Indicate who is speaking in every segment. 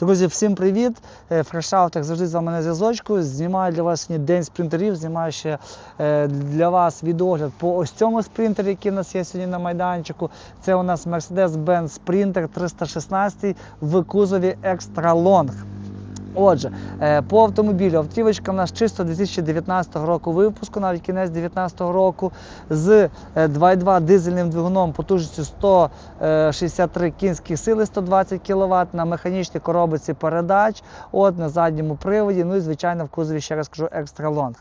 Speaker 1: Друзі, всім привіт! Фрешаут, як завжди з вами на зв'язочку. Знімаю для вас сьогодні день спринтерів. Знімаю ще е, для вас відогляд по ось цьому спринтері, який у нас є сьогодні на майданчику. Це у нас Mercedes-Benz Sprinter 316 в кузові Extra Long. Отже, е, по автомобілю автівочка в нас чисто 2019 року випуску, навіть кінець 2019 року, з е, 2.2 дизельним двигуном потужністю 163 кінські сили, 120 кВт, на механічній коробиці передач, от на задньому приводі, ну і звичайно в кузові, ще раз кажу, екстра лонг.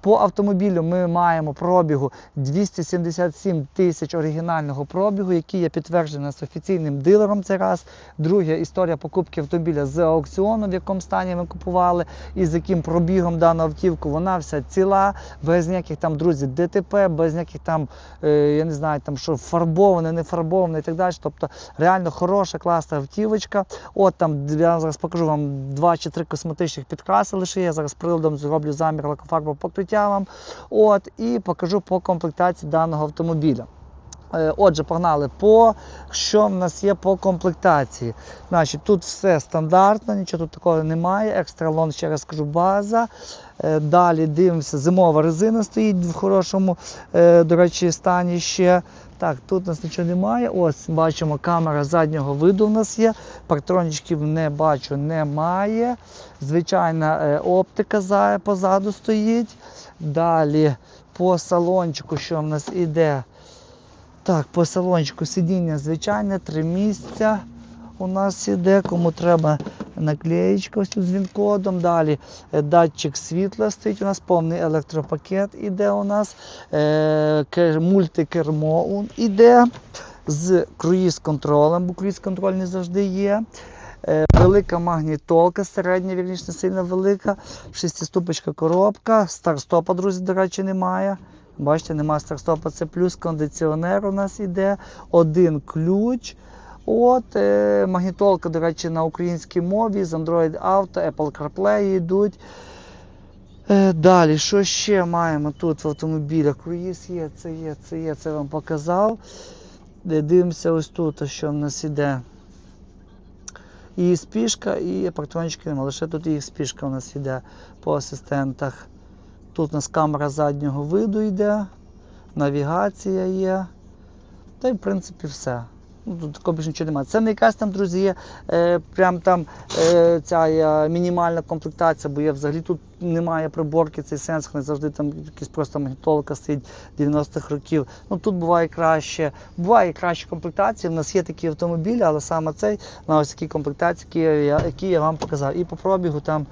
Speaker 1: По автомобілю ми маємо пробігу 277 тисяч оригінального пробігу, який є підтверджений з офіційним дилером. Це раз. Друге, історія покупки автомобіля з аукціону, в якому стані ми купували, і з яким пробігом дану автівку. Вона вся ціла, без ніяких там друзі ДТП, без ніяких там, е, я не знаю, там що фарбоване, не фарбоване і так далі. Тобто реально хороша, класна автівочка. От там я зараз покажу вам два чи три косметичних підкраси лише. Я зараз приладом зроблю замір лакофарбового покриття вам. От, і покажу по комплектації даного автомобіля. Е, Отже, погнали по що в нас є по комплектації. Значить, Тут все стандартно, нічого тут такого немає. Екстралон, ще раз кажу, база. Е, Далі дивимося, зимова резина стоїть в хорошому, е, до речі, стані ще. Так, тут у нас нічого немає. Ось бачимо, камера заднього виду в нас є. Партронічків не бачу, немає. Звичайна оптика позаду стоїть. Далі по салончику, що в нас іде. Так, по салончику сидіння звичайне, три місця у нас іде. Кому треба наклеєчка з він-кодом. Далі е, датчик світла стоїть. У нас повний електропакет іде у нас. Е, кер- мультикермо іде з круїз-контролем, бо круїз-контроль не завжди є. Е, Велика магнітолка, середня, вірніше, сильно велика. Шестиступочка коробка. Старстопа, друзі, до речі, немає. Бачите, немає старстопа, це плюс кондиціонер у нас іде, один ключ. От, е, магнітолка, до речі, на українській мові, з Android Auto, Apple CarPlay йдуть. Е, далі, що ще маємо тут в автомобілях? Круїз є, це є, це є, це вам показав. Дивимося ось тут, що в нас іде. І спішка, і партрончики немає. Лише тут і спішка у нас йде по асистентах. Тут у нас камера заднього виду йде, навігація є. Та й в принципі все. Ну, тут такого більше нічого немає. Це не якась там, друзі, е, прям там е, ця е, мінімальна комплектація, бо є взагалі тут немає приборки, цей сенс, не завжди там якась просто магнітолка стоїть 90-х років. Ну тут буває краще, буває кращі комплектації. У нас є такі автомобілі, але саме цей на ось такі комплектації, які я, які я вам показав. І по пробігу там.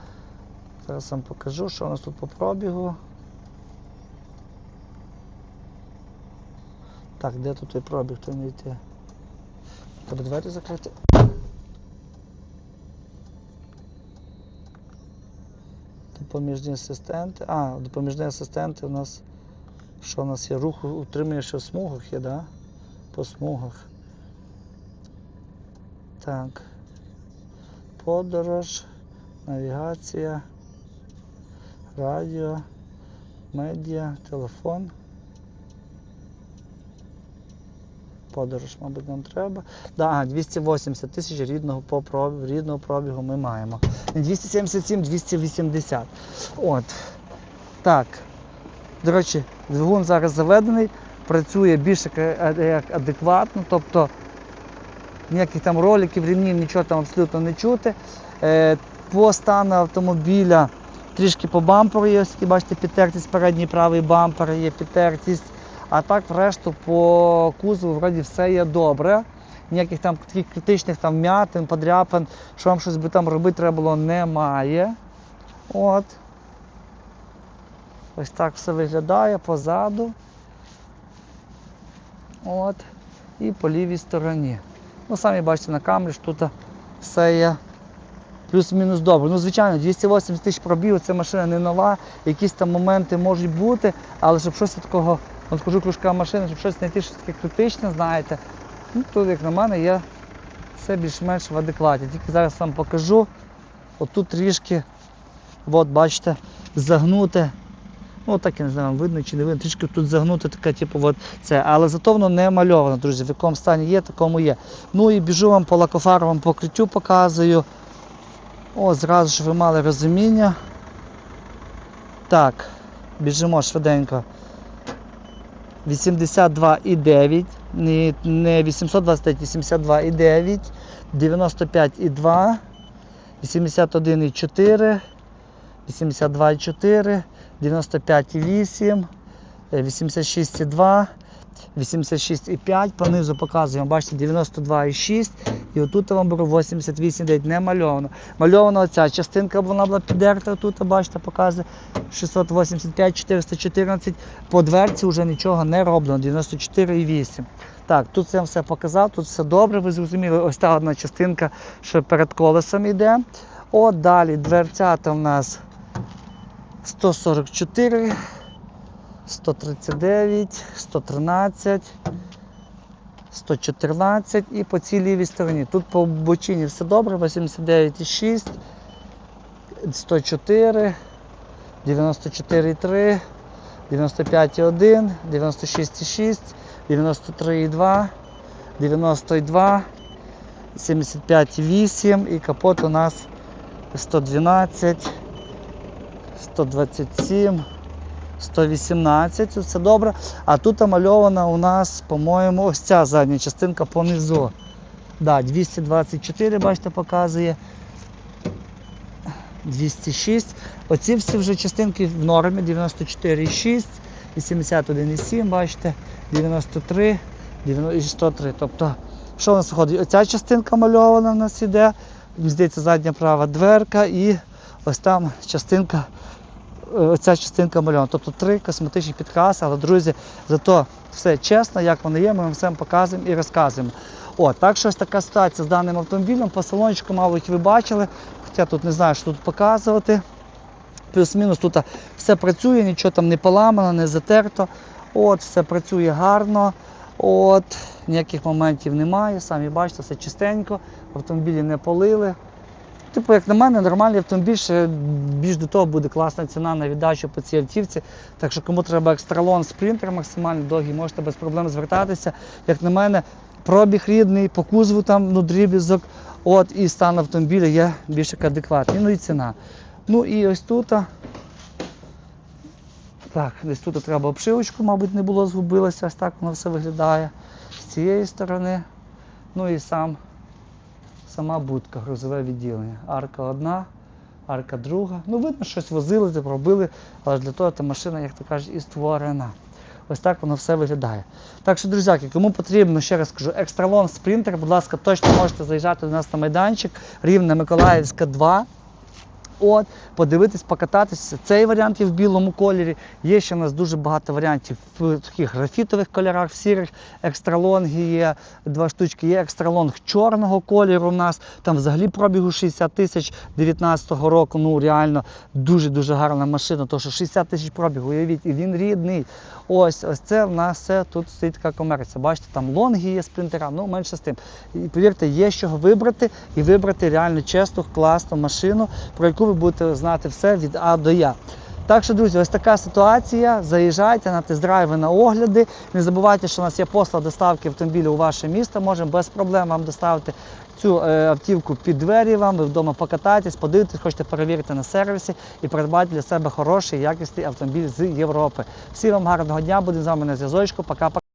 Speaker 1: Зараз вам покажу, що у нас тут по пробігу. Так, де тут той пробіг, то не йти. Треба двері закрити. Допоміжні асистенти. А, допоміжні асистенти у нас. Що у нас є? Рух утримує, що в смугах є, да? По смугах. Так. Подорож, навігація радіо, медіа, телефон. Подорож, мабуть, нам треба. Да, 280 тисяч рідного, по проб- рідного пробігу ми маємо. 277, 280. От. Так. До речі, двигун зараз заведений, працює більш як- адекватно, тобто ніяких там роликів, рівнів, нічого там абсолютно не чути. Е, по стану автомобіля трішки по бамперу є, такі, бачите, підтертість, передній правий бампер є підтертість. А так, решту по кузову вроді все є добре. Ніяких там таких критичних там м'ятин, подряпин, що вам щось би там робити треба було, немає. От. Ось так все виглядає позаду. От. І по лівій стороні. Ну, самі бачите на камері, що тут все є плюс-мінус добре. Ну, звичайно, 280 тисяч пробігів, це машина не нова, якісь там моменти можуть бути, але щоб щось такого, от скажу кружка машини, щоб щось знайти, щось таке критичне, знаєте, ну, тут, як на мене, є все більш-менш в адекваті. Тільки зараз вам покажу. Отут трішки, от бачите, загнуте. Ну, так я не знаю, видно чи не видно, трішки тут загнуте таке, типу, от це. Але зато воно не мальовано, друзі, в якому стані є, такому є. Ну і біжу вам по лакофаровому покриттю показую. О, зразу ж ви мали розуміння. Так, біжимо швиденько. 82,9, не, не 825, 82,9, 95,2, 81,4, 82,4, 95,8, е, 86,2, 86,5, понизу показуємо, бачите, 92,6 і отут вам беру 88,9, не мальовано. Мальована оця частинка вона була підерта, тут бачите, показує 685, 414, по дверці вже нічого не роблено, 94,8. Так, тут вам все показав, тут все добре, ви зрозуміли, ось та одна частинка, що перед колесом йде. От далі дверцята в нас 144, 139, 113, 114 і по цій лівій стороні. Тут по бочині все добре, 89,6, 104, 94,3, 95,1, 96,6, 93,2, 92, 75,8 і капот у нас 112, 127, 118, все добре. А тут намальована у нас, по-моєму, ось ця задня частинка понизу. Да, 224, бачите, показує. 206. Оці всі вже частинки в нормі 94,6, 81,7, бачите, 93, 103. Тобто, що у нас виходить? Оця частинка мальована в нас іде, здається, задня права дверка і ось там частинка, е, оця частинка мальована. Тобто три косметичні підкраси, але, друзі, зато все чесно, як воно є, ми вам все показуємо і розказуємо. О, так що ось така ситуація з даним автомобілем. По салончику, мабуть, ви бачили. Хоча тут не знаю, що тут показувати. Плюс-мінус тут все працює, нічого там не поламано, не затерто. От, все працює гарно. От, ніяких моментів немає. Самі бачите, все чистенько, автомобілі не полили. Типу, як на мене, нормальний автомобіль, ще більш до того буде класна ціна на віддачу по цій автівці. Так що кому треба екстралон спринтер максимально довгий, можете без проблем звертатися. Як на мене, пробіг рідний, по кузову там ну, дрібізок, от і стан автомобіля є більш як адекватний. Ну і ціна. Ну і ось тут. Так, десь тут треба обшивочку, мабуть, не було, згубилося, ось так воно все виглядає. З цієї сторони. Ну і сам, сама будка, грузове відділення. Арка одна, арка друга. Ну, видно, щось возили, робили, але для того та машина, як то кажуть, і створена. Ось так воно все виглядає. Так що, друзяки, кому потрібно, ще раз кажу, екстралон спринтер, будь ласка, точно можете заїжджати до нас на майданчик, рівне Миколаївська 2. От, подивитись, покататися. Цей варіант є в білому кольорі. Є ще у нас дуже багато варіантів в таких графітових кольорах, в сірих. Екстралонги є, два штучки, є екстралонг чорного кольору у нас. Там взагалі пробігу 60 тисяч 19-го року. Ну реально дуже-дуже гарна машина, тому що 60 тисяч пробігу, уявіть, і він рідний. Ось, ось це в нас все тут стоїть така комерція. Бачите, там лонги є спринтера, ну менше з тим. І повірте, є чого вибрати і вибрати реально чесну, класну машину, про яку ви будете знати все від А до Я. Так що, друзі, ось така ситуація. Заїжджайте на тест-драйви, на огляди. Не забувайте, що у нас є послуга доставки автомобілю у ваше місто. Можемо без проблем вам доставити цю е, автівку під двері вам. Ви вдома покатаєтесь, подивитесь, хочете перевірити на сервісі і придбати для себе хороший, якісний автомобіль з Європи. Всім вам гарного дня, будемо з вами на зв'язочку. Пока-пока.